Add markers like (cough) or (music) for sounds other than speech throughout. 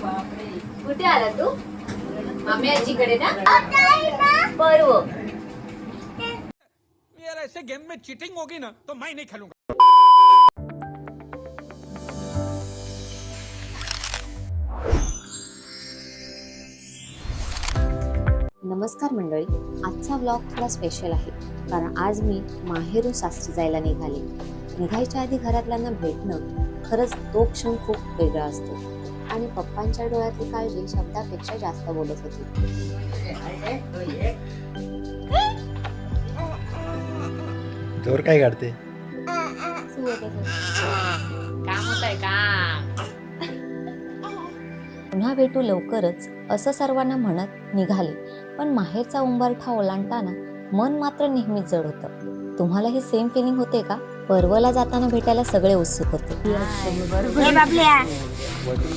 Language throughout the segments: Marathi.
कुठे आला तू? मामी आजीकडे ना? पर्व. यार ऐसे गेम में चीटिंग होगी ना तो मैं नहीं खेलूंगा नमस्कार मंडळी. आजचा ब्लॉग थोडा स्पेशल आहे. कारण आज मी माहेरून सासरी जायला निघाले. निघायच्या आधी घरातल्यांना भेटणं खरंच तो क्षण खूप वेगळा असतो. आणि पप्पांच्या डोळ्यातली काळजी शब्दापेक्षा जास्त बोलत होती. जोर काय काढते? काम होत आहे का पुन्हा भेटू लवकरच असं सर्वांना म्हणत निघाले. पण माहेरचा उंबरठा ओलांडताना मन मात्र नेहमीच जड होतं. तुम्हाला ही सेम फिलिंग होते का? पर्वला जाताना भेटायला सगळे उत्सुक होते.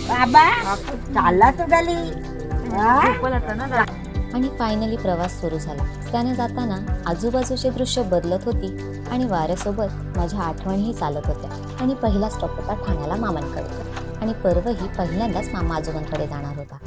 बाबा चालला तू गाली. आणि फायनली प्रवास सुरू झाला. त्याने जाताना आजूबाजूचे दृश्य बदलत होती आणि वाऱ्यासोबत माझ्या आठवणीही चालत होत्या. आणि पहिला स्टॉप होता ठाण्याला मामांकडे. आणि पर्वही पहिल्यांदाच मामा आजोबांकडे जाणार होता.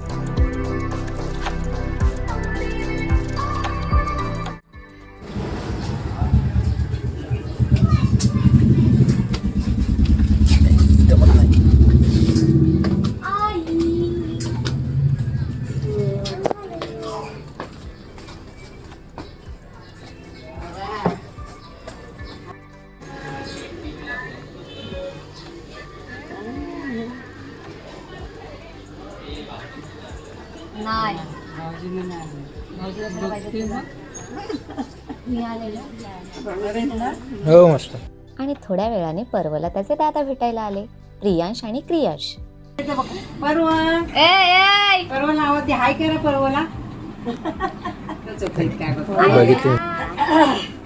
नाही. हो मस्त. आणि थोड्या वेळाने पर्वला त्याचे दादा भेटायला आले. प्रियांश आणि क्रियाश. परव. ए ए! परव नाव ते हाय करा परवला? बघितले.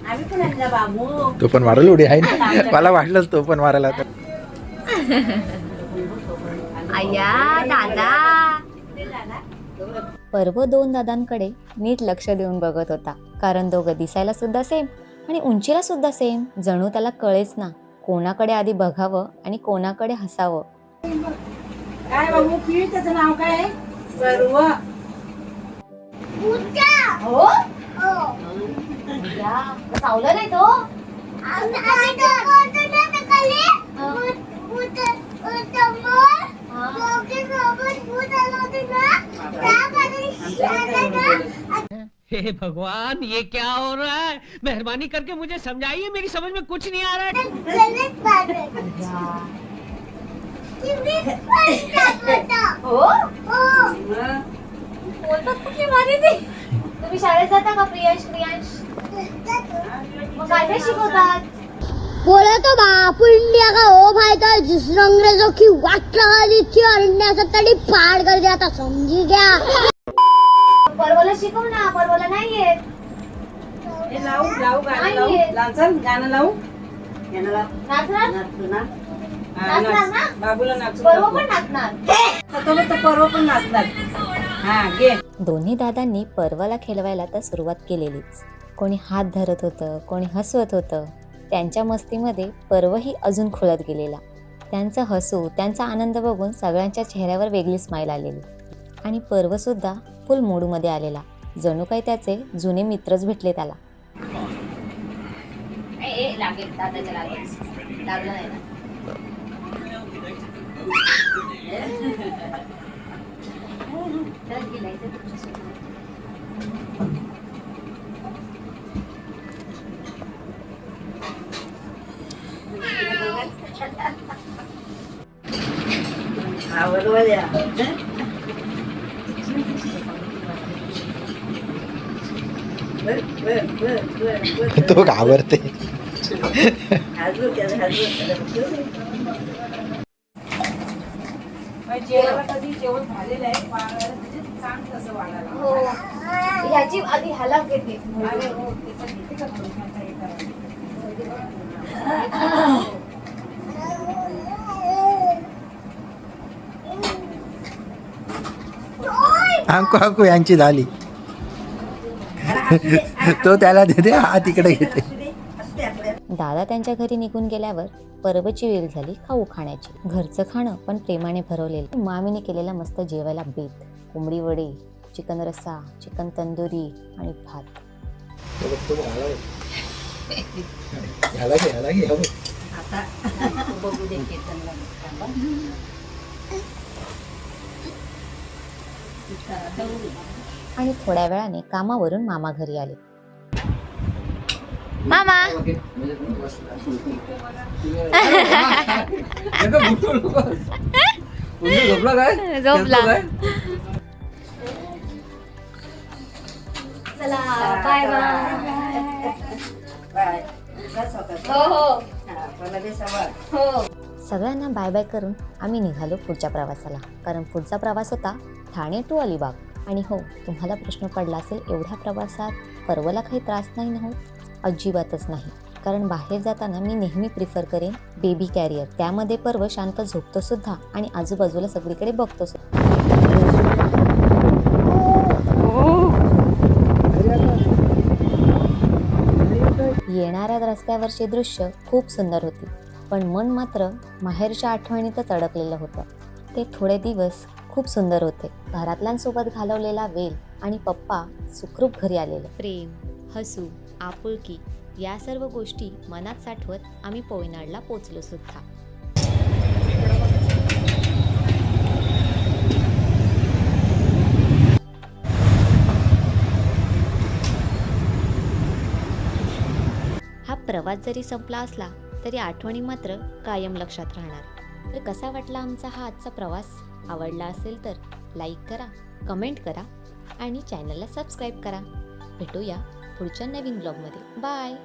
आम्ही पण आणला बाबू. तो पण मारल उडी आहे ना? (laughs) मला वाटलंच तो पण मारायला आता. आया दादा. पर्व दोन दादांकडे नीट लक्ष देऊन बघत होता. कारण दोघं दिसायला सुद्धा सेम आणि उंचीला सुद्धा सेम जणू त्याला कळेच ना कोणाकडे आधी बघावं आणि कोणाकडे हसावं. काय बाबू की त्याचं नाव काय? परव. हो? चावलं नाही तो? हे. भगवान, ये क्या हो रहा है? मेहरबानी करके मुझे समझाइए, मेरी समझ में कुछ नहीं आ रहा है। हो तुम्ही बोले तो बापू, इंडिया का हो भाई था जिसने अंग्रेज़ों की वाट लगा दी थी और इंडिया से तड़ी फाड़ कर दिया था, समझी क्या? पर्वला शिकव ना पर्वला नाही येत हे लावू लावू गाणं लावू. नाहीये. लावचाल गाणं लावू. गाणं लाव. नाचणार? नाचतो ना. हा, नाचणार नाच. ना? बाबूला नाचू पर्व नको. पण नाचणार. तो तो परव पण नाचणार. हा घे. दोन्ही दादांनी पर्वाला खेळवायला तर सुरुवात केलेलीच. कोणी हात धरत होतं कोणी हसवत होतं. त्यांच्या मस्तीमध्ये पर्वही अजून खुलत गेलेला. त्यांचं हसू त्यांचा आनंद बघून सगळ्यांच्या चेहऱ्यावर वेगळी स्माईल आलेली. आणि पर्वसुद्धा फुल मूडमध्ये आलेला. जणू काही त्याचे जुने मित्रच भेटले त्याला. वाढायला हो. ह्याची आधी ह्याला घेते. हो हे. अंकू अंकू यांची झाली. तो त्याला देते हा तिकडे घेते. दादा त्यांच्या घरी निघून गेल्यावर पर्वची वेळ झाली खाऊ खाण्याची. घरचं खाणं पण प्रेमाने भरवलेलं. मामीने केलेला मस्त जेवायला बेत. कोंबडी वडे चिकन रस्सा चिकन तंदुरी आणि भात. आता आणि थोड्या वेळाने कामावरून मामा घरी आले मामा झोपला चला बाय बाय बाय. बस होतं. हो हो. हो सगळ्यांना बाय बाय करून आम्ही निघालो पुढच्या प्रवासाला कारण पुढचा प्रवास होता ठाणे टू अलिबाग आणि हो तुम्हाला प्रश्न पडला असेल एवढ्या प्रवासात पर्वला काही त्रास नाही ना होत अजिबातच नाही. कारण बाहेर जाताना मी नेहमी प्रिफर करेन बेबी कॅरियर त्यामध्ये पर्व शांत झोपतो सुद्धा आणि आजूबाजूला सगळीकडे बघतो सुद्धा येणाऱ्या रस्त्यावरचे दृश्य खूप सुंदर होती. पण मन मात्र माहेरच्या आठवणीतच अडकलेलं होतं. ते थोडे दिवस खूप सुंदर होते. घरातल्यांसोबत घालवलेला वेल आणि पप्पा सुखरूप घरी आलेले. प्रेम हसू आपुलकी या सर्व गोष्टी मनात साठवत आम्ही पोयनाडला पोचलो सुद्धा. हा प्रवास जरी संपला असला तरी आठवणी मात्र कायम लक्षात राहणार. तर कसा वाटला आमचा हा आजचा प्रवास? आवडला असेल तर लाईक करा कमेंट करा आणि चॅनलला सबस्क्राईब करा. भेटूया पुढच्या नवीन ब्लॉगमध्ये बाय